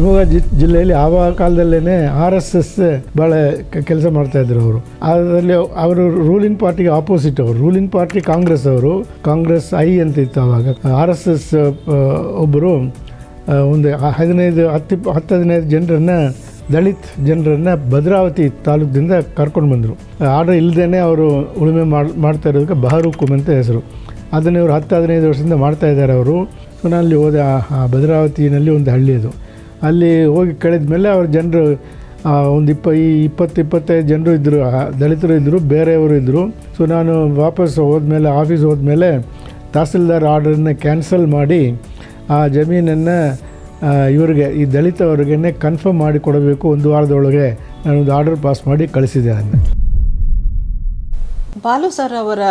Shivamogga G, ಜಿಲ್ಲೆಯಲ್ಲಿ ಆವಾಗ ಕಾಲದಲ್ಲೇ ಆರ್ ಎಸ್ ಎಸ್ ಭಾಳ ಕೆಲಸ ಮಾಡ್ತಾ ಇದ್ರು ಅವರು. ಅದರಲ್ಲಿ ಅವರು ರೂಲಿಂಗ್ ಪಾರ್ಟಿಗೆ ಆಪೋಸಿಟ್ ಅವರು. ರೂಲಿಂಗ್ ಪಾರ್ಟಿ ಕಾಂಗ್ರೆಸ್ ಅವರು. ಕಾಂಗ್ರೆಸ್ ಐ ಅಂತ ಇತ್ತು ಅವಾಗ ಆರ್ ಎಸ್ ಎಸ್ ಒಬ್ಬರು ಒಂದು ಹದಿನೈದು, ಹತ್ತು ಹತ್ತು ಹದಿನೈದು ಜನರನ್ನು, ದಲಿತ್ ಜನರನ್ನು ಭದ್ರಾವತಿ ತಾಲೂಕಿನಿಂದ ಕರ್ಕೊಂಡು ಬಂದರು. ಆರ್ಡರ್ ಇಲ್ಲದೇ ಅವರು ಉಳುಮೆ ಮಾಡಿ, ಮಾಡ್ತಾ ಇರೋದಕ್ಕೆ ಬಹರುಕುಮ್ ಅಂತ ಹೆಸರು. ಅದನ್ನು ಇವರು ಹತ್ತು ಹದಿನೈದು ವರ್ಷದಿಂದ ಮಾಡ್ತಾ ಇದ್ದಾರೆ ಅವರು. ನಾನು ಅಲ್ಲಿ ಹೋದೆ ಭದ್ರಾವತಿನಲ್ಲಿ ಒಂದು ಹಳ್ಳಿ ಅದು. ಅಲ್ಲಿ ಹೋಗಿ ಕಳೆದ ಮೇಲೆ ಅವ್ರ ಜನರು ಒಂದು ಇಪ್ಪ, ಈ ಇಪ್ಪತ್ತು, ಇಪ್ಪತ್ತೈದು ಜನರು ಇದ್ದರು ದಲಿತರು ಇದ್ದರು ಬೇರೆಯವರು ಇದ್ದರು ಸೊ ನಾನು ವಾಪಸ್ ಹೋದ್ಮೇಲೆ, ಆಫೀಸ್ ಹೋದ್ಮೇಲೆ ತಹಸೀಲ್ದಾರ್ ಆರ್ಡರನ್ನ ಕ್ಯಾನ್ಸಲ್ ಮಾಡಿ, ಆ ಜಮೀನನ್ನು ಇವರಿಗೆ, ಈ ದಲಿತವ್ರಿಗೇ ಕನ್ಫರ್ಮ್ ಮಾಡಿ ಕೊಡಬೇಕು. ಒಂದು ವಾರದೊಳಗೆ ನಾನೊಂದು ಆರ್ಡರ್ ಪಾಸ್ ಮಾಡಿ ಕಳಿಸಿದೆ ಅದನ್ನು ಬಾಲು ಸರ್ ಅವರ,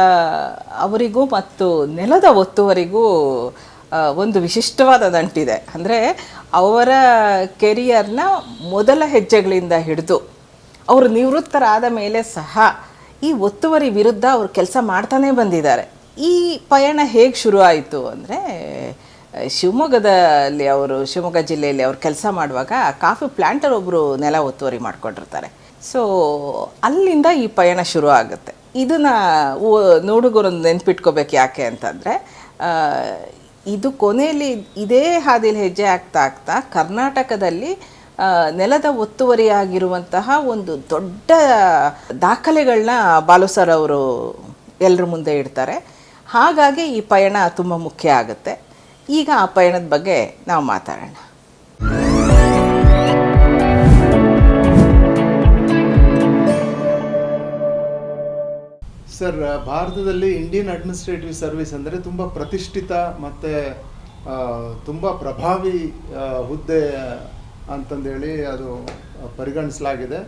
ಅವರಿಗೂ ಮತ್ತು ನೆಲದ ಒತ್ತುವರಿಗೂ ಒಂದು ವಿಶಿಷ್ಟವಾದ ನಂಟಿದೆ ಅಂದರೆ ಅವರ ಕೆರಿಯರ್ನ ಮೊದಲ ಹೆಜ್ಜೆಗಳಿಂದ ಹಿಡಿದು ಅವರು ನಿವೃತ್ತರಾದ ಮೇಲೆ ಸಹ ಈ ಒತ್ತುವರಿ ವಿರುದ್ಧ ಅವರು ಕೆಲಸ ಮಾಡ್ತಾನೇ ಬಂದಿದ್ದಾರೆ. ಈ ಪಯಣ ಹೇಗೆ ಶುರು ಆಯಿತು ಅಂದರೆ, ಶಿವಮೊಗ್ಗದಲ್ಲಿ ಅವರು, ಶಿವಮೊಗ್ಗ ಜಿಲ್ಲೆಯಲ್ಲಿ ಅವರು ಕೆಲಸ ಮಾಡುವಾಗ ಕಾಫಿ ಪ್ಲ್ಯಾಂಟರ್ ಒಬ್ಬರು ನೆಲ ಒತ್ತುವರಿ ಮಾಡ್ಕೊಂಡಿರ್ತಾರೆ. ಸೊ ಅಲ್ಲಿಂದ ಈ ಪಯಣ ಶುರು ಆಗುತ್ತೆ ಇದನ್ನು ನೋಡುಗರೊಂದು ನೆನ್ಪಿಟ್ಕೋಬೇಕು ಯಾಕೆ ಅಂತಂದರೆ ಇದು ಕೊನೆಯಲ್ಲಿ ಇದೇ ಹಾದಿಲಿ ಹೆಜ್ಜೆ ಆಗ್ತಾ ಆಗ್ತಾ ಕರ್ನಾಟಕದಲ್ಲಿ ನೆಲದ ಒತ್ತುವರಿಯಾಗಿರುವಂತಹ ಒಂದು ದೊಡ್ಡ ದಾಖಲೆಗಳನ್ನ ಬಾಲು ಸರ್ ಅವರು ಎಲ್ಲರ ಮುಂದೆ ಇಡ್ತಾರೆ. ಹಾಗಾಗಿ ಈ ಪಯಣ ತುಂಬ ಮುಖ್ಯ ಆಗುತ್ತೆ. ಈಗ ಆ ಪಯಣದ ಬಗ್ಗೆ ನಾವು ಮಾತಾಡೋಣ. ಸರ್, ಭಾರತದಲ್ಲಿ ಇಂಡಿಯನ್ ಅಡ್ಮಿನಿಸ್ಟ್ರೇಟಿವ್ ಸರ್ವಿಸ್ ಅಂದರೆ ತುಂಬ ಪ್ರತಿಷ್ಠಿತ ಮತ್ತು ತುಂಬ ಪ್ರಭಾವಿ ಹುದ್ದೆ ಅಂತಂದೇಳಿ ಅದು ಪರಿಗಣಿಸಲಾಗಿದೆ.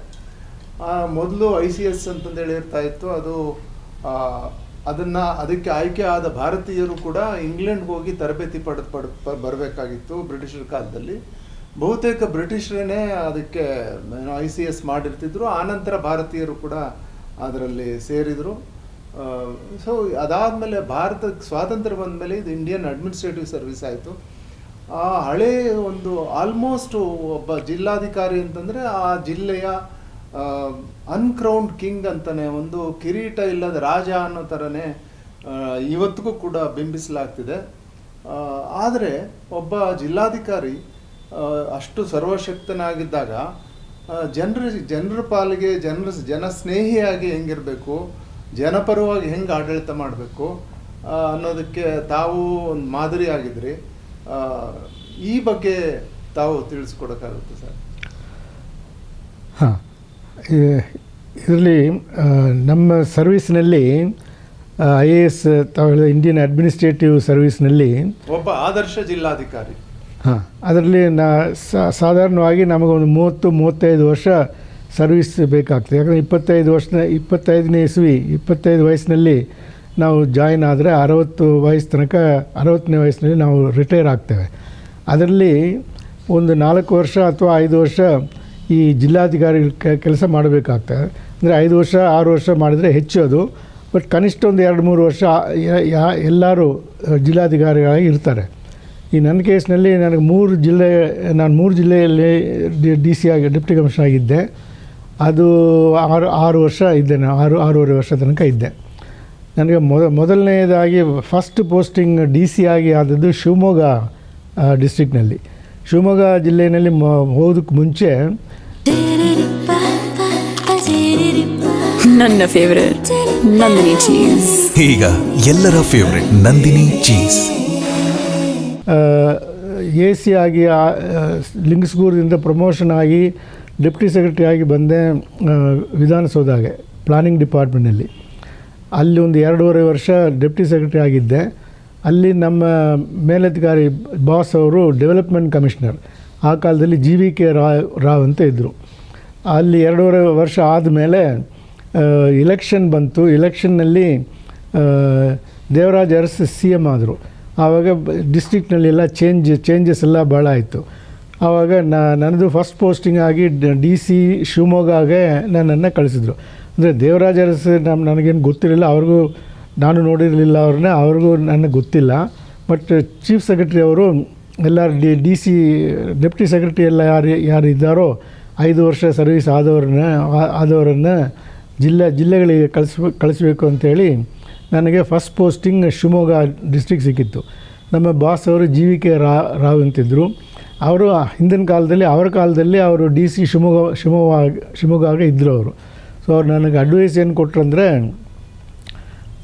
ಮೊದಲು ಐ ಸಿ ಎಸ್ ಅಂತಂದೇಳಿ ಇರ್ತಾ ಇತ್ತು. ಅದು ಅದನ್ನು ಅದನ್ನ ಅದಕ್ಕೆ ಆಯ್ಕೆ ಆದ ಭಾರತೀಯರು ಕೂಡ ಇಂಗ್ಲೆಂಡ್ಗೆ ಹೋಗಿ ತರಬೇತಿ ಪಡೆದು ಪಡ್ ಬರಬೇಕಾಗಿತ್ತು ಬ್ರಿಟಿಷರ ಕಾಲದಲ್ಲಿ. ಬಹುತೇಕ ಬ್ರಿಟಿಷರೇ ಅದಕ್ಕೆ ಐ ಸಿ ಎಸ್ ಮಾಡಿರ್ತಿದ್ರು. ಆನಂತರ ಭಾರತೀಯರು ಕೂಡ ಅದರಲ್ಲಿ ಸೇರಿದರು. ಸೊ ಅದಾದಮೇಲೆ ಭಾರತಕ್ಕೆ ಸ್ವಾತಂತ್ರ್ಯ ಬಂದ ಮೇಲೆ ಇದು ಇಂಡಿಯನ್ ಅಡ್ಮಿನಿಸ್ಟ್ರೇಟಿವ್ ಸರ್ವಿಸ್ ಆಯಿತು. ಆ ಹಳೆ ಒಂದು ಆಲ್ಮೋಸ್ಟ್ ಒಬ್ಬ ಜಿಲ್ಲಾಧಿಕಾರಿ ಅಂತಂದರೆ ಆ ಜಿಲ್ಲೆಯ ಅನ್ಕ್ರೌಂಡ್ ಕಿಂಗ್ ಅಂತಲೇ ಒಂದು ಕಿರೀಟ ಇಲ್ಲದ ರಾಜ ಅನ್ನೋ ಥರನೇ ಇವತ್ತಿಗೂ ಕೂಡ ಬಿಂಬಿಸಲಾಗ್ತಿದೆ. ಆದರೆ ಒಬ್ಬ ಜಿಲ್ಲಾಧಿಕಾರಿ ಅಷ್ಟು ಸರ್ವಶಕ್ತನಾಗಿದ್ದಾಗ ಜನರ ಜನರ ಪಾಲಿಗೆ, ಜನರ ಜನಸ್ನೇಹಿಯಾಗಿ ಹೆಂಗಿರಬೇಕು ಜನಪರವಾಗಿ ಹೆಂಗೆ ಆಡಳಿತ ಮಾಡಬೇಕು ಅನ್ನೋದಕ್ಕೆ ತಾವು ಒಂದು ಮಾದರಿ ಆಗಿದ್ರಿ. ಈ ಬಗ್ಗೆ ತಾವು ತಿಳಿಸ್ಕೊಡೋಕ್ಕಾಗುತ್ತೆ ಸರ್. ಹಾಂ ಇದರಲ್ಲಿ ನಮ್ಮ ಸರ್ವಿಸ್ನಲ್ಲಿ ಐ ಎ ಎಸ್ ತಾವು ಹೇಳಿದ ಇಂಡಿಯನ್ ಅಡ್ಮಿನಿಸ್ಟ್ರೇಟಿವ್ ಸರ್ವಿಸ್ನಲ್ಲಿ ಒಬ್ಬ ಆದರ್ಶ ಜಿಲ್ಲಾಧಿಕಾರಿ. ಹಾಂ ಅದರಲ್ಲಿ ನಾ ಸಾಧಾರಣವಾಗಿ ನಮಗೊಂದು ಮೂವತ್ತು ಮೂವತ್ತೈದು ವರ್ಷ ಸರ್ವಿಸ್ ಬೇಕಾಗ್ತದೆ. ಯಾಕಂದರೆ ಇಪ್ಪತ್ತೈದು ವರ್ಷ ಇಪ್ಪತ್ತೈದನೇ ಇಸ್ವಿ ಇಪ್ಪತ್ತೈದು ವಯಸ್ಸಿನಲ್ಲಿ ನಾವು ಜಾಯಿನ್ ಆದರೆ ಅರವತ್ತು ವಯಸ್ಸು ತನಕ, ಅರವತ್ತನೇ ವಯಸ್ಸಿನಲ್ಲಿ ನಾವು ರಿಟೈರ್ ಆಗ್ತೇವೆ. ಅದರಲ್ಲಿ ಒಂದು ನಾಲ್ಕು ವರ್ಷ ಅಥವಾ ಐದು ವರ್ಷ ಈ ಜಿಲ್ಲಾಧಿಕಾರಿ ಕೆಲಸ ಮಾಡಬೇಕಾಗ್ತದೆ. ಅಂದರೆ ಐದು ವರ್ಷ, ಆರು ವರ್ಷ ಮಾಡಿದರೆ ಹೆಚ್ಚು ಅದು. ಬಟ್ ಕನಿಷ್ಠ ಒಂದು ಎರಡು ಮೂರು ವರ್ಷ ಯಾ- ಎಲ್ಲರೂ ಜಿಲ್ಲಾಧಿಕಾರಿಗಳಾಗಿ ಇರ್ತಾರೆ. ಈ ನನ್ನ ಕೇಸ್ನಲ್ಲಿ ನನಗೆ ಮೂರು ಜಿಲ್ಲೆ, ನಾನು ಮೂರು ಜಿಲ್ಲೆಯಲ್ಲಿ ಡಿ ಡಿ ಸಿ ಆಗಿ, ಡೆಪ್ಟಿ ಕಮಿಷನರ್ ಆಗಿದ್ದೆ. ಅದು ಆರು ಆರು ವರ್ಷ ಇದ್ದೆ ನಾನು ಆರು ಆರೂವರೆ ವರ್ಷ ತನಕ ಇದ್ದೆ. ನನಗೆ ಮೊದ ಮೊದಲನೇದಾಗಿ ಫಸ್ಟ್ ಪೋಸ್ಟಿಂಗ್ ಡಿ ಸಿ ಆಗಿ ಆದದ್ದು ಶಿವಮೊಗ್ಗ ಡಿಸ್ಟ್ರಿಕ್ನಲ್ಲಿ ಶಿವಮೊಗ್ಗ ಜಿಲ್ಲೆಯಲ್ಲಿ ಮ ಹೋದಕ್ಕೆ ಮುಂಚೆ ನನ್ನ ಫೇವರೇಟ್ ನಂದಿನಿ ಚೀಸ್ ಈಗ ಎಲ್ಲರ favourite Nandini cheese A C ಆಗಿ ಲಿಂಗಸ್ಗೂರದಿಂದ ಪ್ರಮೋಷನ್ ಆಗಿ ಡೆಪ್ಟಿ ಸೆಕ್ರೆಟರಿ ಆಗಿ ಬಂದೆ ವಿಧಾನಸೌಧಾಗೆ, ಪ್ಲಾನಿಂಗ್ ಡಿಪಾರ್ಟ್ಮೆಂಟಲ್ಲಿ ಅಲ್ಲಿ ಒಂದು ಎರಡೂವರೆ ವರ್ಷ ಡೆಪ್ಟಿ ಸೆಕ್ರೆಟರಿ ಆಗಿದ್ದೆ. ಅಲ್ಲಿ ನಮ್ಮ ಮೇಲಧಿಕಾರಿ ಬಾಸ್ ಅವರು ಡೆವಲಪ್ಮೆಂಟ್ ಕಮಿಷನರ್. ಆ ಕಾಲದಲ್ಲಿ G V K Rao Rao ಅಂತ ಇದ್ದರು ಅಲ್ಲಿ ಎರಡೂವರೆ ವರ್ಷ ಆದಮೇಲೆ ಇಲೆಕ್ಷನ್ ಬಂತು. ಇಲೆಕ್ಷನ್ನಲ್ಲಿ ದೇವರಾಜ್ ಅರಸ್ ಸಿ ಎಂ ಆದರು. ಆವಾಗ ಡಿಸ್ಟ್ರಿಕ್ಟ್ನಲ್ಲೆಲ್ಲ ಚೇಂಜ್ ಚೇಂಜಸ್ ಎಲ್ಲ ಭಾಳ ಆಯಿತು. ಆವಾಗ ನನ್ನದು ಫಸ್ಟ್ ಪೋಸ್ಟಿಂಗ್ ಆಗಿ ಡಿ ಸಿ ಶಿವಮೊಗ್ಗಗೆ ನನ್ನನ್ನು ಕಳಿಸಿದ್ರು. ಅಂದರೆ ದೇವರಾಜ ಅರಸ್ ನಮ್ಮ ನನಗೇನು ಗೊತ್ತಿರಲಿಲ್ಲ, ಅವ್ರಿಗೂ ನಾನು ನೋಡಿರಲಿಲ್ಲ ಅವ್ರನ್ನ, ಅವ್ರಿಗೂ ನನಗೆ ಗೊತ್ತಿಲ್ಲ. ಬಟ್ ಚೀಫ್ ಸೆಕ್ರೆಟರಿ ಅವರು ಎಲ್ಲ D D C deputy secretary ಎಲ್ಲ ಯಾರು ಯಾರು ಇದ್ದಾರೋ, ಐದು ವರ್ಷ ಸರ್ವಿಸ್ ಆದವ್ರನ್ನ ಆದವರನ್ನು ಜಿಲ್ಲೆ, ಜಿಲ್ಲೆಗಳಿಗೆ ಕಳಿಸ್, ಕಳಿಸ್ಬೇಕು ಅಂಥೇಳಿ ನನಗೆ ಫಸ್ಟ್ ಪೋಸ್ಟಿಂಗ್ ಶಿವಮೊಗ್ಗ ಡಿಸ್ಟ್ರಿಕ್ ಸಿಕ್ಕಿತ್ತು. ನಮ್ಮ ಬಾಸ್ ಅವರು ಜೀವಿಕೆ ರಾವ್ ಅಂತಿದ್ದರು ಅವರು ಹಿಂದಿನ ಕಾಲದಲ್ಲಿ, ಅವರ ಕಾಲದಲ್ಲಿ ಅವರು ಡಿ ಸಿ ಶಿವಮೊಗ್ಗ ಶಿವಮೊಗ್ಗ ಶಿವಮೊಗ್ಗ ಇದ್ದರು ಅವರು. ಸೊ ಅವ್ರು ನನಗೆ ಅಡ್ವೈಸ್ ಏನು ಕೊಟ್ಟರಂದರೆ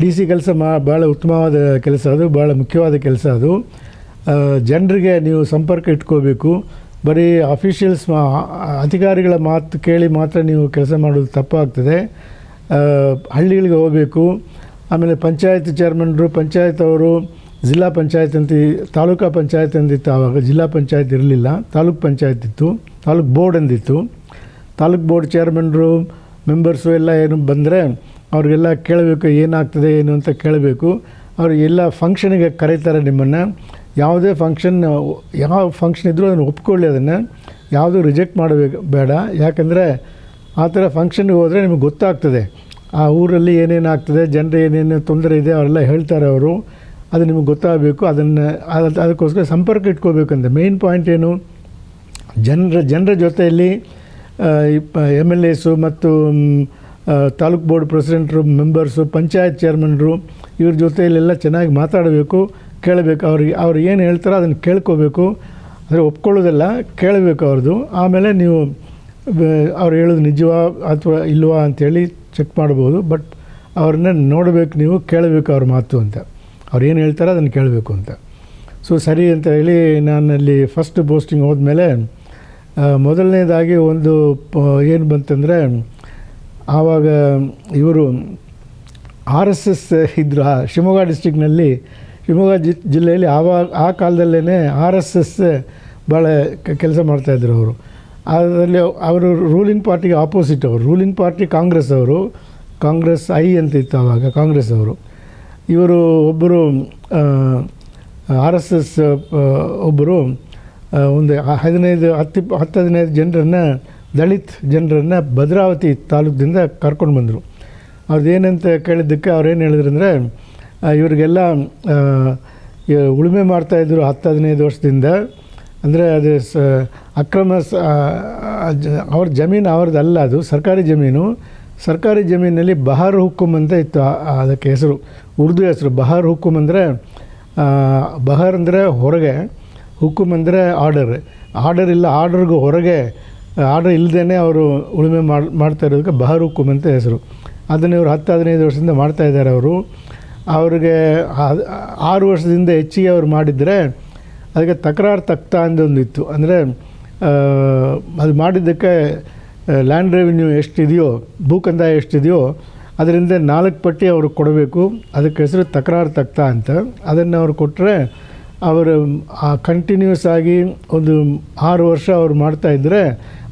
ಡಿ ಸಿ ಕೆಲಸ ಮಾ ಭಾಳ ಉತ್ತಮವಾದ ಕೆಲಸ ಅದು ಭಾಳ ಮುಖ್ಯವಾದ ಕೆಲಸ ಅದು. ಜನರಿಗೆ ನೀವು ಸಂಪರ್ಕ ಇಟ್ಕೋಬೇಕು. ಬರೀ ಅಫಿಷಿಯಲ್ಸ್ ಮಾ, ಅಧಿಕಾರಿಗಳ ಮಾತು ಕೇಳಿ ಮಾತ್ರ ನೀವು ಕೆಲಸ ಮಾಡೋದು ತಪ್ಪಾಗ್ತದೆ. ಹಳ್ಳಿಗಳಿಗೆ ಹೋಗಬೇಕು. ಆಮೇಲೆ ಪಂಚಾಯತ್ ಚೇರ್ಮನ್ರು ಪಂಚಾಯತ್ ಅವರು ಜಿಲ್ಲಾ ಪಂಚಾಯತ್ ಅಂತ ತಾಲೂಕಾ ಪಂಚಾಯತ್ ಅಂದಿತ್ತು ಆವಾಗ. ಜಿಲ್ಲಾ ಪಂಚಾಯತ್ ಇರಲಿಲ್ಲ. ತಾಲೂಕ್ ಪಂಚಾಯತ್ ಇತ್ತು. ತಾಲೂಕ್ ಬೋರ್ಡ್ ಅಂದಿತ್ತು. ತಾಲೂಕ್ ಬೋರ್ಡ್ ಚೇರ್ಮನ್ರು, ಮೆಂಬರ್ಸು ಎಲ್ಲ ಏನು ಬಂದರೆ ಅವ್ರಿಗೆಲ್ಲ ಕೇಳಬೇಕು ಏನಾಗ್ತದೆ, ಏನು ಅಂತ ಕೇಳಬೇಕು. ಅವರು ಎಲ್ಲ ಫಂಕ್ಷನಿಗೆ ಕರೀತಾರೆ ನಿಮ್ಮನ್ನು. ಯಾವುದೇ ಫಂಕ್ಷನ್, ಯಾವ ಫಂಕ್ಷನ್ ಇದ್ದರೂ ಅದನ್ನು ಒಪ್ಕೊಳ್ಳಿ ಅದನ್ನು. ಯಾವುದೂ ರಿಜೆಕ್ಟ್ ಮಾಡಬೇಕು, ಬೇಡ. ಯಾಕಂದರೆ ಆ ಥರ ಫಂಕ್ಷನ್ಗೆ ಹೋದರೆ ನಿಮಗೆ ಗೊತ್ತಾಗ್ತದೆ. ಆ ಊರಲ್ಲಿ ಏನೇನಾಗ್ತದೆ, ಜನರು ಏನೇನು ತೊಂದರೆ ಇದೆ, ಅವರೆಲ್ಲ ಹೇಳ್ತಾರೆ ಅವರು. ಅದು ನಿಮಗೆ ಗೊತ್ತಾಗಬೇಕು, ಅದನ್ನು ಅದಕ್ಕೋಸ್ಕರ ಸಂಪರ್ಕ ಇಟ್ಕೋಬೇಕಂತ. ಮೇಯ್ನ್ ಪಾಯಿಂಟ್ ಏನು? ಜನರ ಜನರ ಜೊತೆಯಲ್ಲಿ ಎಂ ಎಲ್ ಎಸು ಮತ್ತು ತಾಲೂಕ್ ಬೋರ್ಡ್ ಪ್ರೆಸಿಡೆಂಟ್ರು, ಮೆಂಬರ್ಸು, ಪಂಚಾಯತ್ ಚೇರ್ಮನ್ರು, ಇವ್ರ ಜೊತೆಯಲ್ಲೆಲ್ಲ ಚೆನ್ನಾಗಿ ಮಾತಾಡಬೇಕು, ಕೇಳಬೇಕು. ಅವ್ರಿಗೆ, ಅವ್ರು ಏನು ಹೇಳ್ತಾರೋ ಅದನ್ನು ಕೇಳ್ಕೋಬೇಕು. ಅಂದರೆ ಒಪ್ಕೊಳ್ಳೋದಲ್ಲ, ಕೇಳಬೇಕು ಅವ್ರದ್ದು ಆಮೇಲೆ ನೀವು ಅವ್ರು ಹೇಳೋದು ನಿಜವಾ ಅಥವಾ ಇಲ್ವಾ ಅಂಥೇಳಿ ಚೆಕ್ ಮಾಡ್ಬೋದು. ಬಟ್ ಅವ್ರನ್ನ ನೋಡಬೇಕು ನೀವು, ಕೇಳಬೇಕು ಅವ್ರ ಮಾತು ಅಂತ. ಅವ್ರು ಏನು ಹೇಳ್ತಾರೆ ಅದನ್ನು ಕೇಳಬೇಕು ಅಂತ. ಸೊ ಸರಿ ಅಂತ ಹೇಳಿ ನಾನಲ್ಲಿ ಫಸ್ಟ್ ಪೋಸ್ಟಿಂಗ್ ಹೋದ್ಮೇಲೆ ಮೊದಲನೇದಾಗಿ ಒಂದು ಏನು ಬಂತಂದರೆ, ಆವಾಗ ಇವರು ಆರ್ ಎಸ್ ಎಸ್ ಇದ್ದರು ಆ ಶಿವಮೊಗ್ಗ ಡಿಸ್ಟಿಕ್ನಲ್ಲಿ ಶಿವಮೊಗ್ಗ ಜಿ, ಜಿಲ್ಲೆಯಲ್ಲಿ ಆವಾಗ ಆ ಕಾಲದಲ್ಲೇ ಆರ್ ಎಸ್ ಎಸ್ ಭಾಳ ಕೆಲಸ ಮಾಡ್ತಾಯಿದ್ರು ಅವರು. ಅದರಲ್ಲಿ ಅವರು ರೂಲಿಂಗ್ ಪಾರ್ಟಿಗೆ ಆಪೋಸಿಟ್ ಅವರು. ರೂಲಿಂಗ್ ಪಾರ್ಟಿ ಕಾಂಗ್ರೆಸ್ ಅವರು. ಕಾಂಗ್ರೆಸ್ ಐ ಅಂತ ಇತ್ತು ಆವಾಗ ಕಾಂಗ್ರೆಸ್ ಅವರು. ಇವರು ಒಬ್ಬರು ಆರ್ ಎಸ್ ಎಸ್ ಒಬ್ಬರು ಒಂದು ಹದಿನೈದು, ಹತ್ತು ಹತ್ತು ಹದಿನೈದು ಜನರನ್ನು, ದಲಿತ್ ಜನರನ್ನು ಭದ್ರಾವತಿ ತಾಲೂಕಿನಿಂದ ಕರ್ಕೊಂಡು ಬಂದರು. ಅವ್ರದ್ದು ಏನಂತ ಕೇಳಿದ್ದಕ್ಕೆ ಅವ್ರೇನು ಹೇಳಿದ್ರು ಅಂದರೆ ಇವರಿಗೆಲ್ಲ ಉಳುಮೆ ಮಾಡ್ತಾಯಿದ್ರು ಹತ್ತು ಹದಿನೈದು ವರ್ಷದಿಂದ. ಅಂದರೆ ಅದು ಸ, ಅಕ್ರಮ ಸ ಅವ್ರ ಜಮೀನು ಅವ್ರದ್ದಲ್ಲ ಅದು, ಸರ್ಕಾರಿ ಜಮೀನು. ಸರ್ಕಾರಿ ಜಮೀನಲ್ಲಿ ಬಹಾರ್ ಹುಕ್ಕುಮ್ ಅಂತ ಇತ್ತು. ಅದಕ್ಕೆ ಹೆಸರು, ಉರ್ದು ಹೆಸರು. ಬಹಾರ್ ಹುಕ್ಕುಮ್ ಅಂದರೆ ಬಹಾರ್ ಅಂದರೆ ಹೊರಗೆ, ಹುಕ್ಕುಮ್ ಅಂದರೆ ಆರ್ಡರ್. ಆರ್ಡರ್ ಇಲ್ಲ, ಆರ್ಡರ್ಗೂ ಹೊರಗೆ, ಆರ್ಡರ್ ಇಲ್ಲದೇ ಅವರು ಉಳುಮೆ ಮಾಡಿ, ಮಾಡ್ತಾ ಇರೋದಕ್ಕೆ ಬಹಾರ್ ಹುಕ್ಕುಮ್ ಅಂತ ಹೆಸರು. ಅದನ್ನು ಇವರು ಹತ್ತು, ಹದಿನೈದು ವರ್ಷದಿಂದ ಮಾಡ್ತಾ ಇದ್ದಾರೆ ಅವರು. ಅವ್ರಿಗೆ ಆರು ವರ್ಷದಿಂದ ಹೆಚ್ಚಿಗೆ ಅವ್ರು ಮಾಡಿದರೆ, ಅದಕ್ಕೆ ತಕರಾರು ತಕ್ತ ಅಂದೊಂದಿತ್ತು ಅಂದರೆ ಅದು ಮಾಡಿದ್ದಕ್ಕೆ ಲ್ಯಾಂಡ್ ರೆವಿನ್ಯೂ ಎಷ್ಟಿದೆಯೋ, ಭೂಕಂದಾಯ ಎಷ್ಟಿದೆಯೋ, ಅದರಿಂದ ನಾಲ್ಕು ಪಟ್ಟಿ ಅವ್ರಿಗೆ ಕೊಡಬೇಕು. ಅದಕ್ಕೆ ಹೆಸರು ತಕರಾರು ತಕ್ತ ಅಂತ. ಅದನ್ನು ಅವ್ರು ಕೊಟ್ಟರೆ ಅವರು, ಆ ಕಂಟಿನ್ಯೂಸ್ ಆಗಿ ಒಂದು ಆರು ವರ್ಷ ಅವ್ರು ಇದ್ದರೆ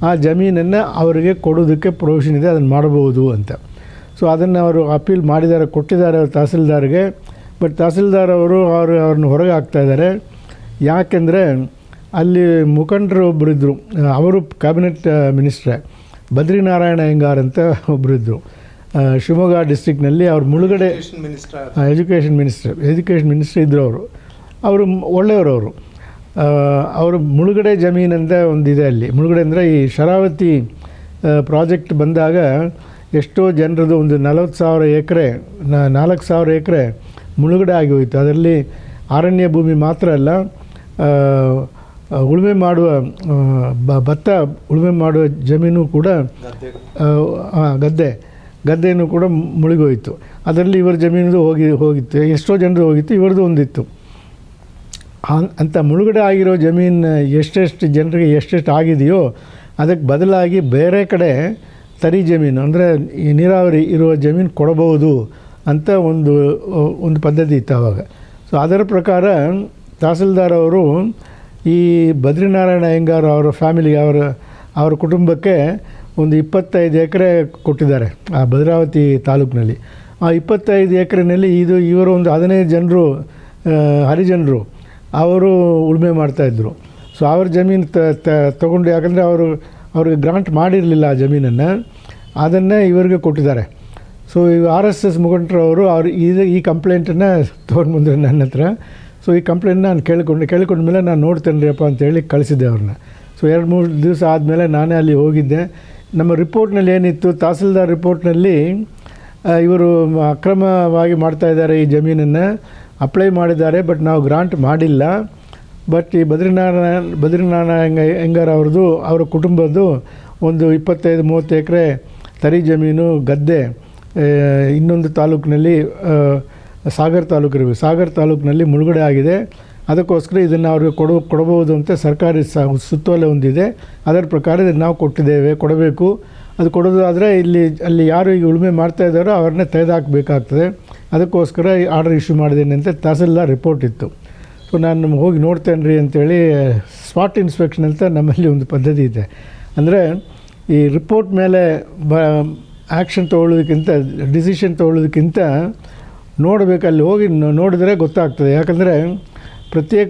ಆ ಜಮೀನನ್ನು ಅವರಿಗೆ ಕೊಡೋದಕ್ಕೆ ಪ್ರೊವಿಷನ್ ಇದೆ, ಅದನ್ನು ಮಾಡಬಹುದು ಅಂತ. ಸೊ ಅದನ್ನು ಅವರು ಅಪೀಲ್ ಮಾಡಿದ್ದಾರೆ, ಕೊಟ್ಟಿದ್ದಾರೆ ಅವ್ರು ತಹಸೀಲ್ದಾರ್ಗೆ. ಬಟ್ ತಹಸೀಲ್ದಾರ್ ಅವರು ಅವರು ಅವ್ರನ್ನ ಹೊರಗೆ ಹಾಕ್ತಾಯಿದ್ದಾರೆ ಯಾಕೆಂದರೆ ಅಲ್ಲಿ ಮುಖಂಡರು ಒಬ್ಬರಿದ್ದರು ಅವರು ಕ್ಯಾಬಿನೆಟ್ ಮಿನಿಸ್ಟ್ರೇ ಬದ್ರಿನಾರಾಯಣ ಅಯ್ಯಂಗಾರ್ ಅಂತ ಒಬ್ಬರಿದ್ದರು ಶಿವಮೊಗ್ಗ ಡಿಸ್ಟಿಕ್ನಲ್ಲಿ ಅವ್ರ ಮುಳುಗಡೆ minister education minister education minister ಇದ್ದರು ಅವರು ಅವರು ಒಳ್ಳೆಯವರು ಅವರು ಅವರು ಮುಳುಗಡೆ ಜಮೀನಂತ ಇದೆ ಅಲ್ಲಿ. ಮುಳುಗಡೆ ಅಂದರೆ ಈ ಶರಾವತಿ ಪ್ರಾಜೆಕ್ಟ್ ಬಂದಾಗ ಎಷ್ಟೋ ಜನರದು ಒಂದು ನಲವತ್ತು ಸಾವಿರ ಎಕರೆ ನಾಲ್ಕು ಸಾವಿರ ಎಕರೆ ಮುಳುಗಡೆ ಆಗಿ ಹೋಯಿತು. ಅದರಲ್ಲಿ ಅರಣ್ಯ ಭೂಮಿ ಮಾತ್ರ ಅಲ್ಲ ಉಳುಮೆ ಮಾಡುವ ಬ- ಭತ್ತ ಉಳುಮೆ ಮಾಡುವ ಜಮೀನು ಕೂಡ ಗದ್ದೆ. ಗದ್ದೆಯನ್ನು ಕೂಡ ಮುಳುಗೋಯಿತು. ಅದರಲ್ಲಿ ಇವರ ಜಮೀನದು ಹೋಗಿ ಹೋಗಿತ್ತು. ಎಷ್ಟೋ ಜನರು ಹೋಗಿತ್ತು ಇವರದು ಒಂದಿತ್ತು. ಅಂಥ ಅಂತ ಮುಳುಗಡೆ ಆಗಿರೋ ಜಮೀನು ಎಷ್ಟೆಷ್ಟು ಜನರಿಗೆ ಎಷ್ಟೆಷ್ಟು ಆಗಿದೆಯೋ ಅದಕ್ಕೆ ಬದಲಾಗಿ ಬೇರೆ ಕಡೆ ತರಿ ಜಮೀನು ಅಂದರೆ ಈ ನೀರಾವರಿ ಇರುವ ಜಮೀನು ಕೊಡಬಹುದು ಅಂತ ಒಂದು ಒಂದು ಪದ್ಧತಿ ಇತ್ತು ಆವಾಗ ಸೊ ಅದರ ಪ್ರಕಾರ ತಹಸೀಲ್ದಾರ್ ಅವರು ಈ ಬದ್ರಿನಾರಾಯಣ ಅಯ್ಯಂಗಾರ್ ಅವರ ಫ್ಯಾಮಿಲಿಗೆ ಅವರ ಅವರ ಕುಟುಂಬಕ್ಕೆ ಒಂದು ಇಪ್ಪತ್ತೈದು ಎಕರೆ ಕೊಟ್ಟಿದ್ದಾರೆ ಆ ಭದ್ರಾವತಿ ತಾಲೂಕಿನಲ್ಲಿ. ಆ ಇಪ್ಪತ್ತೈದು ಎಕರೆನಲ್ಲಿ ಇದು ಇವರು ಒಂದು ಹದಿನೈದು ಜನರು ಹರಿಜನರು ಅವರು ಉಳುಮೆ ಮಾಡ್ತಾಯಿದ್ರು ಸೊ ಅವ್ರ ಜಮೀನು ತಗೊಂಡು ಯಾಕಂದರೆ ಅವರು, ಅವ್ರಿಗೆ ಗ್ರಾಂಟ್ ಮಾಡಿರಲಿಲ್ಲ ಆ ಜಮೀನನ್ನು. ಅದನ್ನೇ ಇವರಿಗೆ ಕೊಟ್ಟಿದ್ದಾರೆ. ಸೊ ಈ ಆರ್ ಎಸ್ ಎಸ್ ಮುಖಂಡರು ಅವರು ಅವ್ರು ಇದು ಈ ಕಂಪ್ಲೇಂಟನ್ನು ತೊಗೊಂಡು ಬಂದರು ನನ್ನ ಹತ್ರ. ಸೊ ಈ ಕಂಪ್ಲೇಂಟ್ ನಾನು ಕೇಳಿಕೊಂಡೆ ಮೇಲೆ ನಾನು ನೋಡ್ತೇನೆ ರೀ ಅಪ್ಪ ಅಂತೇಳಿ ಕಳಿಸಿದ್ದೆ ಅವ್ರನ್ನ ಸೊ ಎರಡು ಮೂರು ದಿವಸ ಆದಮೇಲೆ ನಾನೇ ಅಲ್ಲಿ ಹೋಗಿದ್ದೆ. ನಮ್ಮ ರಿಪೋರ್ಟ್ನಲ್ಲಿ ಏನಿತ್ತು, ತಹಸೀಲ್ದಾರ್ ರಿಪೋರ್ಟ್ನಲ್ಲಿ ಇವರು ಅಕ್ರಮವಾಗಿ ಮಾಡ್ತಾ ಇದ್ದಾರೆ ಈ ಜಮೀನನ್ನು. ಅಪ್ಲೈ ಮಾಡಿದ್ದಾರೆ ಬಟ್ ನಾವು ಗ್ರಾಂಟ್ ಮಾಡಿಲ್ಲ. ಬಟ್ ಈ ಬದ್ರಿನಾರಾಯಣ ಬದ್ರಿನಾರಾಯಣ ಹೆಂಗಾರ ಅವ್ರದ್ದು, ಅವರ ಕುಟುಂಬದ್ದು ಒಂದು ಇಪ್ಪತ್ತೈದು, ಮೂವತ್ತು ಎಕರೆ ತರಿ ಜಮೀನು, ಗದ್ದೆ ಇನ್ನೊಂದು ತಾಲೂಕಿನಲ್ಲಿ ಸಾಗರ್ ತಾಲೂಕು ಇರಬೇಕು. ಸಾಗರ್ ತಾಲೂಕಿನಲ್ಲಿ ಮುಳುಗಡೆ ಆಗಿದೆ. ಅದಕ್ಕೋಸ್ಕರ ಇದನ್ನು ಅವ್ರಿಗೆ ಕೊಡ, ಕೊಡಬಹುದು ಅಂತ ಸರ್ಕಾರಿ ಸ, ಸುತ್ತೋಲೆ ಹೊಂದಿದೆ ಅದರ ಪ್ರಕಾರ ಇದನ್ನು ನಾವು ಕೊಟ್ಟಿದ್ದೇವೆ, ಕೊಡಬೇಕು. ಅದು ಕೊಡೋದಾದರೆ ಇಲ್ಲಿ, ಅಲ್ಲಿ ಯಾರು ಈಗ ಉಳುಮೆ ಮಾಡ್ತಾ ಇದ್ದಾರೋ ಅವ್ರನ್ನೇ ತೆಗೆದುಹಾಕಬೇಕಾಗ್ತದೆ ಅದಕ್ಕೋಸ್ಕರ ಈ ಆರ್ಡರ್ ಇಶ್ಯೂ ಮಾಡಿದ್ದೀನಿ ಅಂತ ತಹಸೀಲ್ದಾರ್ ರಿಪೋರ್ಟ್ ಇತ್ತು. ಸೊ ನಾನು ಹೋಗಿ ನೋಡ್ತೇನೆ ರೀ ಅಂತೇಳಿ ಸ್ಪಾಟ್ ಇನ್ಸ್ಪೆಕ್ಷನ್ ಅಂತ ನಮ್ಮಲ್ಲಿ ಒಂದು ಪದ್ಧತಿ ಇದೆ. ಅಂದರೆ ಈ ರಿಪೋರ್ಟ್ ಮೇಲೆ ಬ ಆ್ಯಕ್ಷನ್ ತೊಗೊಳ್ಳೋದಕ್ಕಿಂತ, ಡಿಸಿಷನ್ ತೊಗೊಳ್ಳೋದಕ್ಕಿಂತ ನೋಡಬೇಕು, ಅಲ್ಲಿ ಹೋಗಿ ನೋಡಿದ್ರೆ ಗೊತ್ತಾಗ್ತದೆ. ಯಾಕಂದರೆ ಪ್ರತ್ಯೇಕ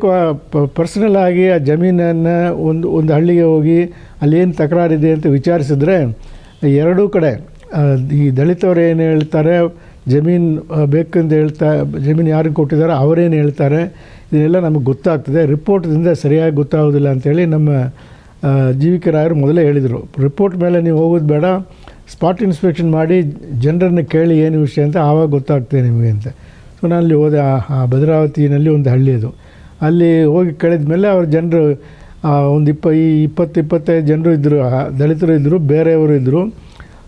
ಪರ್ಸನಲ್ ಆಗಿ ಆ ಜಮೀನನ್ನು ಒಂದು ಒಂದು ಹಳ್ಳಿಗೆ ಹೋಗಿ ಅಲ್ಲಿ ಏನು ತಕರಾರಿದೆ ಅಂತ ವಿಚಾರಿಸಿದ್ರೆ, ಎರಡೂ ಕಡೆ ಈ ದಲಿತವ್ರು ಏನು ಹೇಳ್ತಾರೆ, ಜಮೀನು ಬೇಕಂತ ಹೇಳ್ತಾ, ಜಮೀನು ಯಾರಿಗೆ ಕೊಟ್ಟಿದ್ದಾರೆ ಅವರೇನು ಹೇಳ್ತಾರೆ, ಇದನ್ನೆಲ್ಲ ನಮಗೆ ಗೊತ್ತಾಗ್ತದೆ. ರಿಪೋರ್ಟ್ದಿಂದ ಸರಿಯಾಗಿ ಗೊತ್ತಾಗೋದಿಲ್ಲ ಅಂತೇಳಿ ನಮ್ಮ ಜೀವಿಕರಾಯರು ಮೊದಲೇ ಹೇಳಿದರು. ರಿಪೋರ್ಟ್ ಮೇಲೆ ನೀವು ಹೋಗೋದು ಬೇಡ ಸ್ಪಾಟ್ ಇನ್ಸ್ಪೆಕ್ಷನ್ ಮಾಡಿ ಜನರನ್ನು ಕೇಳಿ ಏನು ವಿಷಯ ಅಂತ ಆವಾಗ ಗೊತ್ತಾಗ್ತದೆ ನಿಮಗೆ ಅಂತ. ಸೊ ನಾನು ಅಲ್ಲಿ ಹೋದೆ ಆ- ಭದ್ರಾವತಿನಲ್ಲಿ ಒಂದು ಹಳ್ಳಿ ಅದು ಅಲ್ಲಿ ಹೋಗಿ ಕಳೆದ ಮೇಲೆ ಅವ್ರ ಜನರು ಒಂದು ಇಪ್ಪ, ಈ ಇಪ್ಪತ್ತು ಇಪ್ಪತ್ತೈದು ಜನರು ಇದ್ದರು ದಲಿತರು ಇದ್ದರು ಬೇರೆಯವರು ಇದ್ದರು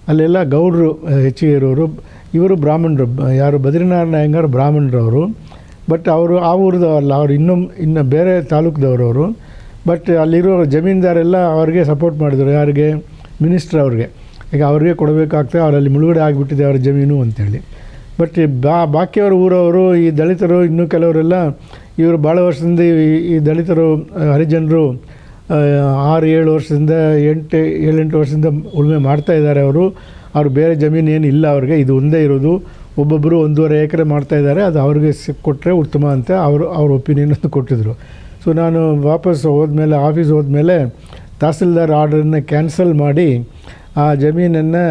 ಅಲ್ಲೆಲ್ಲ ಗೌಡರು ಹೆಚ್ಚಿಗೆ ಇರೋರು ಇವರು ಬ್ರಾಹ್ಮಣರು, ಯಾರು ಬದ್ರಿನಾರಾಯಣ ಅಯ್ಯಂಗಾರ್ ಬ್ರಾಹ್ಮಣರು ಅವರು ಬಟ್ ಅವರು ಆ ಊರದವಲ್ಲ ಅವ್ರು ಇನ್ನೂ, ಇನ್ನು ಬೇರೆ ತಾಲೂಕ್ದವರು ಅವರು ಬಟ್ ಅಲ್ಲಿರೋ ಜಮೀನ್ದಾರೆಲ್ಲ ಅವ್ರಿಗೆ ಸಪೋರ್ಟ್ ಮಾಡಿದರು, ಯಾರಿಗೆ? ಮಿನಿಸ್ಟ್ರ್ ಅವ್ರಿಗೆ. ಈಗ ಅವ್ರಿಗೆ ಕೊಡಬೇಕಾಗ್ತದೆ, ಅವರಲ್ಲಿ ಮುಳುಗಡೆ ಆಗಿಬಿಟ್ಟಿದೆ ಅವರ ಜಮೀನು ಅಂತೇಳಿ. ಬಟ್ ಬಾ, ಬಾಕಿಯವ್ರ ಊರವರು, ಈ ದಲಿತರು, ಇನ್ನೂ ಕೆಲವರೆಲ್ಲ ಇವರು ಭಾಳ ವರ್ಷದಿಂದ ಈ- ದಲಿತರು ಹರಿಜನರು ಆರು, ಏಳು ವರ್ಷದಿಂದ ಎಂಟು, ಏಳೆಂಟು ವರ್ಷದಿಂದ ಉಳುಮೆ ಮಾಡ್ತಾ ಇದ್ದಾರೆ ಅವರು. ಅವ್ರು ಬೇರೆ ಜಮೀನು ಏನು ಇಲ್ಲ ಅವ್ರಿಗೆ, ಇದು ಒಂದೇ ಇರೋದು. ಒಬ್ಬೊಬ್ಬರು ಒಂದೂವರೆ ಎಕರೆ ಮಾಡ್ತಾ ಇದ್ದಾರೆ, ಅದು ಅವ್ರಿಗೆ ಕೊಟ್ಟರೆ ಉತ್ತಮ ಅಂತ ಅವರು, ಅವ್ರ ಒಪಿನಿಯನ್ ಅಂತ ಕೊಟ್ಟಿದ್ರು. ಸೊ ನಾನು ವಾಪಸ್ ಹೋದ್ಮೇಲೆ, ಆಫೀಸ್ ಹೋದ್ಮೇಲೆ ತಹಸೀಲ್ದಾರ್ ಆರ್ಡರನ್ನ ಕ್ಯಾನ್ಸಲ್ ಮಾಡಿ ಆ ಜಮೀನನ್ನು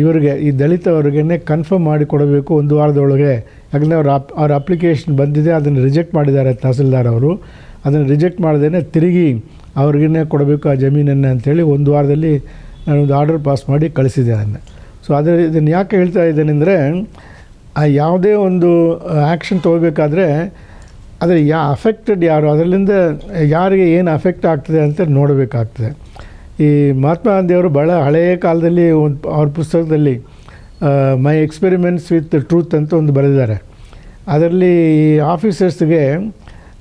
ಇವರಿಗೆ, ಈ ದಲಿತವ್ರಿಗೇ ಕನ್ಫರ್ಮ್ ಮಾಡಿ ಕೊಡಬೇಕು ಒಂದು ವಾರದೊಳಗೆ. ಯಾಕಂದರೆ ಅವ್ರ ಅಪ್ ಅವ್ರ ಅಪ್ಲಿಕೇಶನ್ ಬಂದಿದೆ, ಅದನ್ನು ರಿಜೆಕ್ಟ್ ಮಾಡಿದ್ದಾರೆ ತಹಸೀಲ್ದಾರ್ ಅವರು. ಅದನ್ನು ರಿಜೆಕ್ಟ್ ಮಾಡ್ದೇ ತಿರುಗಿ ಅವ್ರಿಗೇ ಕೊಡಬೇಕು ಆ ಜಮೀನನ್ನು ಅಂಥೇಳಿ ಒಂದು ವಾರದಲ್ಲಿ ನಾನೊಂದು ಆರ್ಡರ್ ಪಾಸ್ ಮಾಡಿ ಕಳಿಸಿದೆ ಅದನ್ನು. ಸೊ ಅದರ ಇದನ್ನು ಯಾಕೆ ಹೇಳ್ತಾ ಇದ್ದೇನೆಂದರೆ ಆ ಯಾವುದೇ ಒಂದು ಆ್ಯಕ್ಷನ್ ತೊಗೋಬೇಕಾದ್ರೆ ಅದರ ಯಾ ಅಫೆಕ್ಟೆಡ್ ಯಾರು? ಅದರಿಂದ ಯಾರಿಗೆ ಏನು ಅಫೆಕ್ಟ್ ಆಗ್ತದೆ ಅಂತ ನೋಡಬೇಕಾಗ್ತದೆ. ಈ ಮಹಾತ್ಮ ಗಾಂಧಿಯವರು ಭಾಳ ಹಳೆಯ ಕಾಲದಲ್ಲಿ ಒಂದು ಅವ್ರ ಪುಸ್ತಕದಲ್ಲಿ ಮೈ ಎಕ್ಸ್ಪೆರಿಮೆಂಟ್ಸ್ ವಿತ್ ಟ್ರೂತ್ ಅಂತ ಒಂದು ಬರೆದಿದ್ದಾರೆ. ಅದರಲ್ಲಿ ಈ ಆಫೀಸರ್ಸ್ಗೆ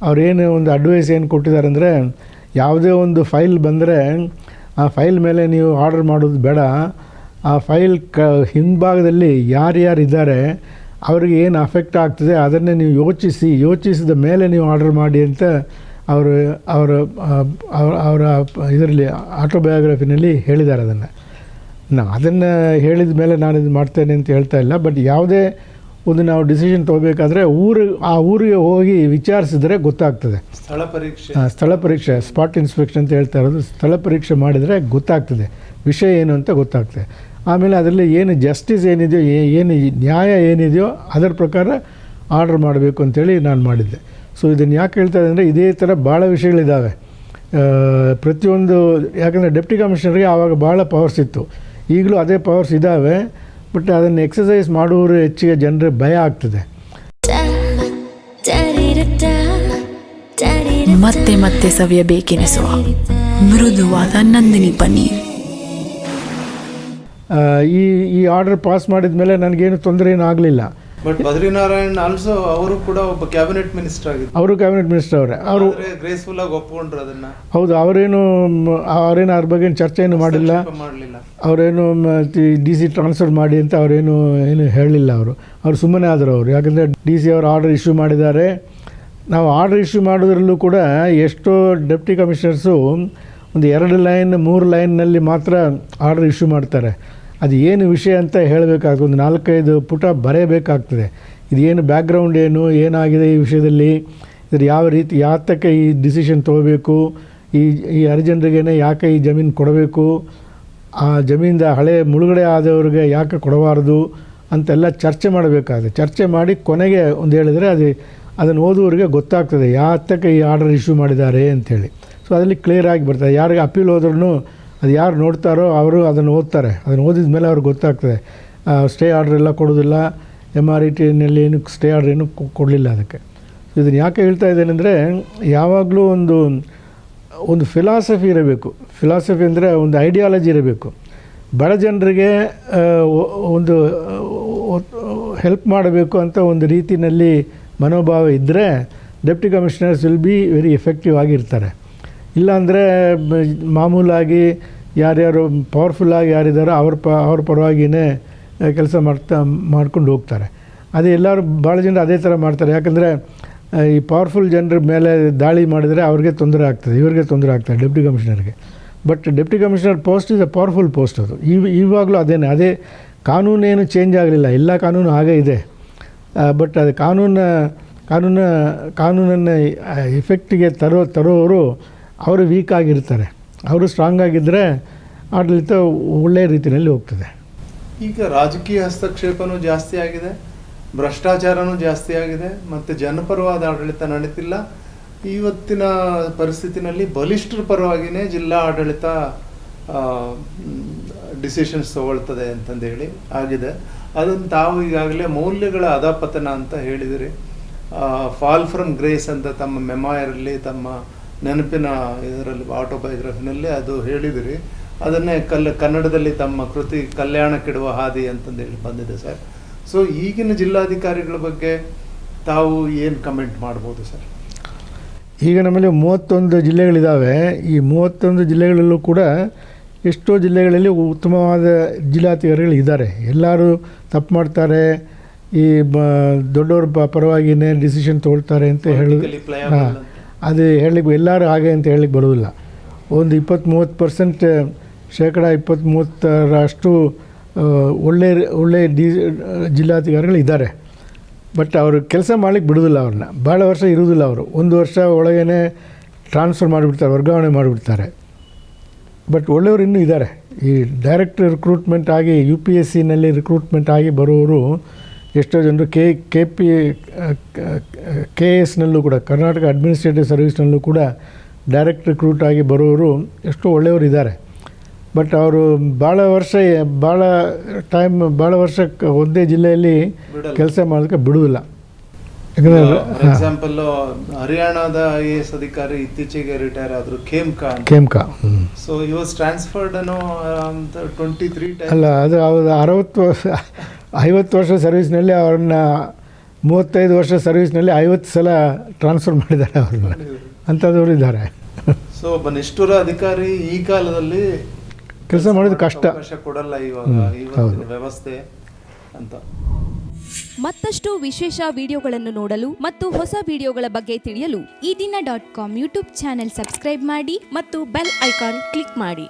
ಅವ್ರೇನು ಒಂದು ಅಡ್ವೈಸ್ ಏನು ಕೊಟ್ಟಿದ್ದಾರೆ ಅಂದರೆ, ಯಾವುದೇ ಒಂದು ಫೈಲ್ ಬಂದರೆ, ಆ ಫೈಲ್ ಮೇಲೆ ನೀವು ಆರ್ಡರ್ ಮಾಡೋದು ಬೇಡ. ಆ ಫೈಲ್ ಕ, ಹಿಂಭಾಗದಲ್ಲಿ ಯಾರ್ಯಾರು ಇದ್ದಾರೆ, ಅವ್ರಿಗೆ ಏನು ಅಫೆಕ್ಟ್ ಆಗ್ತದೆ ಅದನ್ನೇ ನೀವು ಯೋಚಿಸಿ, ಯೋಚಿಸಿದ ಮೇಲೆ ನೀವು ಆರ್ಡರ್ ಮಾಡಿ ಅಂತ ಅವರು ಅವರ ಅವರ ಅವರ ಇದರಲ್ಲಿ ಆಟೋಬಯೋಗ್ರಫಿನಲ್ಲಿ ಹೇಳಿದ್ದಾರೆ ಅದನ್ನು. ನಾ ಅದನ್ನು ಹೇಳಿದ ಮೇಲೆ ನಾನು ಇದು ಮಾಡ್ತೇನೆ ಅಂತ ಹೇಳ್ತಾ ಇಲ್ಲ ಬಟ್ ಯಾವುದೇ ಒಂದು ನಾವು ಡಿಸಿಷನ್ ತೊಗೋಬೇಕಾದ್ರೆ ಊರು ಆ ಊರಿಗೆ ಹೋಗಿ ವಿಚಾರಿಸಿದ್ರೆ ಗೊತ್ತಾಗ್ತದೆ. ಸ್ಥಳ ಪರೀಕ್ಷೆ. ಸ್ಥಳ ಪರೀಕ್ಷೆ ಸ್ಪಾಟ್ ಇನ್ಸ್ಪೆಕ್ಷನ್ ಅಂತ ಹೇಳ್ತಾ ಇರೋದು ಸ್ಥಳ ಪರೀಕ್ಷೆ ಮಾಡಿದರೆ ಗೊತ್ತಾಗ್ತದೆ. ವಿಷಯ ಏನು ಅಂತ ಗೊತ್ತಾಗ್ತದೆ. ಆಮೇಲೆ ಅದರಲ್ಲಿ ಏನು ಜಸ್ಟಿಸ್ ಏನಿದೆಯೋ ಏನು ನ್ಯಾಯ ಏನಿದೆಯೋ ಅದರ ಪ್ರಕಾರ ಆರ್ಡರ್ ಮಾಡಬೇಕು ಅಂತೇಳಿ ನಾನು ಮಾಡಿದ್ದೆ. ಸೊ ಇದನ್ನು ಯಾಕೆ ಹೇಳ್ತಾ ಇದ್ದೆ ಅಂದರೆ ಇದೇ ಥರ ಭಾಳ ವಿಷಯಗಳಿದ್ದಾವೆ ಪ್ರತಿಯೊಂದು ಯಾಕಂದರೆ ಡೆಪ್ಟಿ ಕಮಿಷನರ್ಗೆ ಆವಾಗ ಭಾಳ ಪವರ್ಸ್ ಇತ್ತು. ಈಗಲೂ ಅದೇ ಪವರ್ಸ್ ಇದ್ದಾವೆ ಬಟ್ ಅದನ್ನು ಎಕ್ಸಸೈಸ್ ಮಾಡುವವರು ಹೆಚ್ಚಿಗೆ ಜನರಿಗೆ ಭಯ ಆಗ್ತದೆ. ಮತ್ತೆ ಮತ್ತೆ ಸವಿಯಬೇಕೆನಿಸುವ ಮೃದುವಾದ ನಂದಿನಿ ಪನ್ನೀರ್ ಈ ಈ ಆರ್ಡರ್ ಪಾಸ್ ಮಾಡಿದ ಮೇಲೆ ನನಗೇನು ತೊಂದರೆ ಏನೂ ಆಗಲಿಲ್ಲ. ಬಟ್ ಬದ್ರಿನಾರಾಯಣ್ ಆಲ್ಸೋ ಅವರು ಕೂಡ ಒಬ್ಬ ಕ್ಯಾಬಿನೆಟ್ ಮಿನಿಸ್ಟರ್ ಆಗಿದ್ರು ಅವರು ಕ್ಯಾಬಿನೆಟ್ ಮಿನಿಸ್ಟರ್ ಅವರೇ. ಅವರು ಗ್ರೇಸ್ಫುಲ್ ಆಗಿ ಒಪ್ಕೊಂಡ್ರು ಅದನ್ನ. ಹೌದು ಅವರೇನು ಅವರೇನು ಅದ್ರ ಬಗ್ಗೆ ಏನು ಚರ್ಚೆಯನ್ನು ಮಾಡಿಲ್ಲ. ಮಾಡಲಿಲ್ಲ. ಅವರೇನು ಡಿ ಸಿ ಟ್ರಾನ್ಸ್ಫರ್ ಮಾಡಿ ಅಂತ ಅವರೇನು ಏನು ಹೇಳಲಿಲ್ಲ ಅವರು. ಅವ್ರು ಸುಮ್ಮನೆ ಆದರು ಅವರು. ಯಾಕಂದರೆ ಡಿ ಸಿ ಅವರು ಆರ್ಡರ್ ಇಶ್ಯೂ ಮಾಡಿದ್ದಾರೆ. ನಾವು ಆರ್ಡರ್ ಇಶ್ಯೂ ಮಾಡೋದ್ರಲ್ಲೂ ಕೂಡ ಎಷ್ಟೋ ಡೆಪ್ಟಿ ಕಮಿಷನರ್ಸು ಒಂದು ಎರಡು ಲೈನ್ ಮೂರು ಲೈನ್ನಲ್ಲಿ ಮಾತ್ರ ಆರ್ಡರ್ ಇಶ್ಯೂ ಮಾಡ್ತಾರೆ. ಅದು ಏನು ವಿಷಯ ಅಂತ ಹೇಳಬೇಕಾಗ ಒಂದು ನಾಲ್ಕೈದು ಪುಟ ಬರೆಯಬೇಕಾಗ್ತದೆ ಇದೇನು ಬ್ಯಾಕ್ಗ್ರೌಂಡ್ ಏನು ಏನಾಗಿದೆ ಈ ವಿಷಯದಲ್ಲಿ? ಇದ್ರ ಯಾವ ರೀತಿ, ಯಾತಕ್ಕೆ ಈ ಡಿಸಿಷನ್ ತೊಗೋಬೇಕು? ಈ ಈ ಹರಿಜನರಿಗೇನೆ ಯಾಕೆ ಈ ಜಮೀನು ಕೊಡಬೇಕು? ಆ ಜಮೀನಿಂದ ಹಳೆ ಮುಳುಗಡೆ ಆದವ್ರಿಗೆ ಯಾಕೆ ಕೊಡಬಾರ್ದು ಅಂತೆಲ್ಲ ಚರ್ಚೆ ಮಾಡಬೇಕಾದ್ರೆ, ಚರ್ಚೆ ಮಾಡಿ ಕೊನೆಗೆ ಒಂದು ಹೇಳಿದರೆ ಅದು, ಅದನ್ನು ಓದುವವರಿಗೆ ಗೊತ್ತಾಗ್ತದೆ, ಯಾತಕ್ಕೆ ಈ ಆರ್ಡರ್ ಇಶ್ಯೂ ಮಾಡಿದ್ದಾರೆ ಅಂಥೇಳಿ. ಸೊ ಅದರಲ್ಲಿ ಕ್ಲಿಯರ್ ಆಗಿ ಬರ್ತದೆ. ಯಾರಿಗೆ ಅಪೀಲ್ ಹೋದ್ರೂ ಅದು ಯಾರು ನೋಡ್ತಾರೋ ಅವರು ಅದನ್ನು ಓದ್ತಾರೆ. ಅದನ್ನು ಓದಿದ ಮೇಲೆ ಅವ್ರಿಗೆ ಗೊತ್ತಾಗ್ತದೆ. ಸ್ಟೇ ಆರ್ಡರ್ ಎಲ್ಲ ಕೊಡೋದಿಲ್ಲ ಎಂ ಆರ್ ಇ ಟಿನಲ್ಲಿ ಏನು ಸ್ಟೇ ಆರ್ಡರ್ ಏನು ಕೊಡಲಿಲ್ಲ ಅದಕ್ಕೆ. ಇದನ್ನು ಯಾಕೆ ಹೇಳ್ತಾ ಇದ್ದೇನೆಂದರೆ ಯಾವಾಗಲೂ ಒಂದು ಒಂದು ಫಿಲಾಸಫಿ ಇರಬೇಕು. ಫಿಲಾಸಫಿ ಅಂದರೆ ಒಂದು ಐಡಿಯಾಲಜಿ ಇರಬೇಕು. ಬಡ ಜನರಿಗೆ ಒಂದು ಹೆಲ್ಪ್ ಮಾಡಬೇಕು ಅಂತ ಒಂದು ರೀತಿಯಲ್ಲಿ ಮನೋಭಾವ ಇದ್ದರೆ deputy commissioners will be very effective ಆಗಿರ್ತಾರೆ. ಇಲ್ಲಾಂದರೆ ಮಾಮೂಲಾಗಿ ಯಾರ್ಯಾರು ಪವರ್ಫುಲ್ಲಾಗಿ ಯಾರಿದ್ದಾರೋ ಅವ್ರ ಪ, ಅವ್ರ ಪರವಾಗಿಯೇ ಕೆಲಸ ಮಾಡ್ತಾ, ಮಾಡ್ಕೊಂಡು ಹೋಗ್ತಾರೆ. ಅದೇ ಎಲ್ಲರೂ ಭಾಳ ಜನ ಅದೇ ಥರ ಮಾಡ್ತಾರೆ. ಯಾಕಂದರೆ ಈ ಪವರ್ಫುಲ್ ಜನರ ಮೇಲೆ ದಾಳಿ ಮಾಡಿದರೆ ಅವ್ರಿಗೆ ತೊಂದರೆ ಆಗ್ತದೆ, ಇವ್ರಿಗೆ ತೊಂದರೆ ಆಗ್ತದೆ deputy ಕಮಿಷನರ್ಗೆ. But deputy commissioner post is a powerful post ಅದು. ಇವ್, ಇವಾಗಲೂ ಅದೇನೇ. ಅದೇ ಕಾನೂನೇನು ಚೇಂಜ್ ಆಗಲಿಲ್ಲ. ಎಲ್ಲ ಕಾನೂನು ಹಾಗೇ ಇದೆ. ಬಟ್ ಅದು ಕಾನೂನು, ಕಾನೂನ, ಕಾನೂನನ್ನು ಎಫೆಕ್ಟಿಗೆ ತರೋ, ತರೋರು ಅವರು ವೀಕ್ ಆಗಿರ್ತಾರೆ. ಅವರು ಸ್ಟ್ರಾಂಗ್ ಆಗಿದ್ದರೆ ಆಡಳಿತ ಒಳ್ಳೆಯ ರೀತಿಯಲ್ಲಿ ಹೋಗ್ತದೆ. ಈಗ ರಾಜಕೀಯ ಹಸ್ತಕ್ಷೇಪನೂ ಜಾಸ್ತಿ ಆಗಿದೆ, ಭ್ರಷ್ಟಾಚಾರನೂ ಜಾಸ್ತಿ ಆಗಿದೆ, ಮತ್ತು ಜನಪರವಾದ ಆಡಳಿತ ನಡೀತಿಲ್ಲ. ಇವತ್ತಿನ ಪರಿಸ್ಥಿತಿನಲ್ಲಿ ಬಲಿಷ್ಠರ ಪರವಾಗಿಯೇ ಜಿಲ್ಲಾ ಆಡಳಿತ ಡಿಸಿಷನ್ಸ್ ತಗೊಳ್ತದೆ ಅಂತಂದೇಳಿ ಆಗಿದೆ. ಅದನ್ನು ತಾವು ಈಗಾಗಲೇ ಮೌಲ್ಯಗಳ ಅಧಪತನ ಅಂತ ಹೇಳಿದಿರಿ. ಫಾಲ್ ಫ್ರಮ್ ಗ್ರೇಸ್ ಅಂತ ತಮ್ಮ ಮೆಮಾಯರಲ್ಲಿ ತಮ್ಮ ನೆನಪಿನ ಇದರಲ್ಲಿ ಆಟೋಬಯೋಗ್ರಫಿನಲ್ಲಿ ಅದು ಹೇಳಿದಿರಿ. ಅದನ್ನೇ ಕಲ್ ಕನ್ನಡದಲ್ಲಿ ತಮ್ಮ ಕೃತಿ ಕಲ್ಯಾಣ ಕೆಡುವ ಹಾದಿ ಅಂತಂದೇಳಿ ಬಂದಿದೆ ಸರ್. ಸೊ ಈಗಿನ ಜಿಲ್ಲಾಧಿಕಾರಿಗಳ ಬಗ್ಗೆ ತಾವು ಏನು ಕಮೆಂಟ್ ಮಾಡ್ಬೋದು ಸರ್? ಈಗ ನಮ್ಮಲ್ಲಿ ಮೂವತ್ತೊಂದು ಜಿಲ್ಲೆಗಳಿದ್ದಾವೆ ಈ ಮೂವತ್ತೊಂದು ಜಿಲ್ಲೆಗಳಲ್ಲೂ ಕೂಡ ಎಷ್ಟೋ ಜಿಲ್ಲೆಗಳಲ್ಲಿ ಉತ್ತಮವಾದ ಜಿಲ್ಲಾಧಿಕಾರಿಗಳು ಇದ್ದಾರೆ ಎಲ್ಲರೂ ತಪ್ಪು ಮಾಡ್ತಾರೆ. ಈ ಬ ದೊಡ್ಡವ್ರ ಪ ಪರವಾಗಿಯೇ ಡಿಸಿಷನ್ ತೊಗೊಳ್ತಾರೆ ಅಂತ ಹೇಳಿ ಹಾಂ. ಅದು ಹೇಳಲಿಕ್ಕೆ ಎಲ್ಲರೂ ಹಾಗೆ ಅಂತ ಹೇಳಲಿಕ್ಕೆ ಬರೋದಿಲ್ಲ ಒಂದು ಇಪ್ಪತ್ತು ಮೂವತ್ತು ಪರ್ಸೆಂಟ್ ಶೇಕಡ ಇಪ್ಪತ್ತು ಮೂವತ್ತರಷ್ಟು ಒಳ್ಳೆ ಒಳ್ಳೆ ಡಿ, ಜಿಲ್ಲಾಧಿಕಾರಿಗಳು ಇದ್ದಾರೆ. ಬಟ್ ಅವರು ಕೆಲಸ ಮಾಡಲಿಕ್ಕೆ ಬಿಡೋದಿಲ್ಲ ಅವ್ರನ್ನ. ಭಾಳ ವರ್ಷ ಇರೋದಿಲ್ಲ ಅವರು. ಒಂದು ವರ್ಷ ಒಳಗೇ ಟ್ರಾನ್ಸ್ಫರ್ ಮಾಡಿಬಿಡ್ತಾರೆ, ವರ್ಗಾವಣೆ ಮಾಡಿಬಿಡ್ತಾರೆ. ಬಟ್ ಒಳ್ಳೆಯವರು ಇನ್ನೂ ಇದ್ದಾರೆ. ಈ ಡೈರೆಕ್ಟ್ ರಿಕ್ರೂಟ್ಮೆಂಟ್ ಆಗಿ ಯು ಪಿ ಎಸ್ ಸಿನಲ್ಲಿ ರಿಕ್ರೂಟ್ಮೆಂಟ್ ಆಗಿ ಬರೋರು ಎಷ್ಟೋ ಜನರು ಕೆ ಕೆ ಪಿ ಕೆ ಎಸ್ನಲ್ಲೂ ಕೂಡ ಕರ್ನಾಟಕ ಅಡ್ಮಿನಿಸ್ಟ್ರೇಟಿವ್ ಸರ್ವಿಸ್ನಲ್ಲೂ ಕೂಡ ಡೈರೆಕ್ಟ್ ರಿಕ್ರೂಟ್ ಆಗಿ ಬರೋರು ಎಷ್ಟೋ ಒಳ್ಳೆಯವರು ಇದ್ದಾರೆ. ಬಟ್ ಅವರು ಭಾಳ ವರ್ಷ ಭಾಳ ಟೈಮ್ ಭಾಳ ವರ್ಷ ಒಂದೇ ಜಿಲ್ಲೆಯಲ್ಲಿ ಕೆಲಸ ಮಾಡೋದಕ್ಕೆ ಬಿಡುವುದಿಲ್ಲ. ಎಕ್ಸಾಂಪಲ್ ಹರಿಯಾಣದ ಐ ಎ ಎಸ್ ಅಧಿಕಾರಿ ಇತ್ತೀಚೆಗೆ ರಿಟೈರ್ ಆದರು ಖೇಮ್ಕಾ ಅಂತ. ಕೇಮ್ಕಾ ಹ್ಞೂ ಸೊ ಈ ವಾಸ್ ಟ್ರಾನ್ಸ್ಫರ್ಡ್ ಅನ್ನೋ ಟ್ವೆಂಟಿ ತ್ರೀ ಅಲ್ಲ ಅದು ಅವ್ರು ಅರವತ್ತು ವರ್ಷ ಐವತ್ತು ವರ್ಷ ಸರ್ವಿಸ್ನಲ್ಲಿ ಅವ್ರನ್ನ ಮೂವತ್ತೈದು ವರ್ಷ ಸರ್ವಿಸ್ನಲ್ಲಿ ಐವತ್ತು ಸಲ ಟ್ರಾನ್ಸ್ಫರ್ ಮಾಡಿದ್ದಾರೆ ಅವ್ರನ್ನ ಅಂಥದ್ದವರು ಇದ್ದಾರೆ. ಸೊ ಒಬ್ಬ ನಿಷ್ಠುರ ಅಧಿಕಾರಿ ಈ ಕಾಲದಲ್ಲಿ ಕೆಲಸ ಮಾಡೋದು ಕಷ್ಟ. ಕೊಡಲ್ಲ ಇವಾಗ. ವ್ಯವಸ್ಥೆ ಅಂತ. ಮತ್ತಷ್ಟು ವಿಶೇಷ ವಿಡಿಯೋಗಳನ್ನು ನೋಡಲು ಮತ್ತು ಹೊಸ ವಿಡಿಯೋಗಳ ಬಗ್ಗೆ ತಿಳಿಯಲು Ee Dina dot com YouTube channel subscribe ಮಾಡಿ ಮತ್ತು ಬೆಲ್ ಐಕಾನ್ ಕ್ಲಿಕ್ ಮಾಡಿ.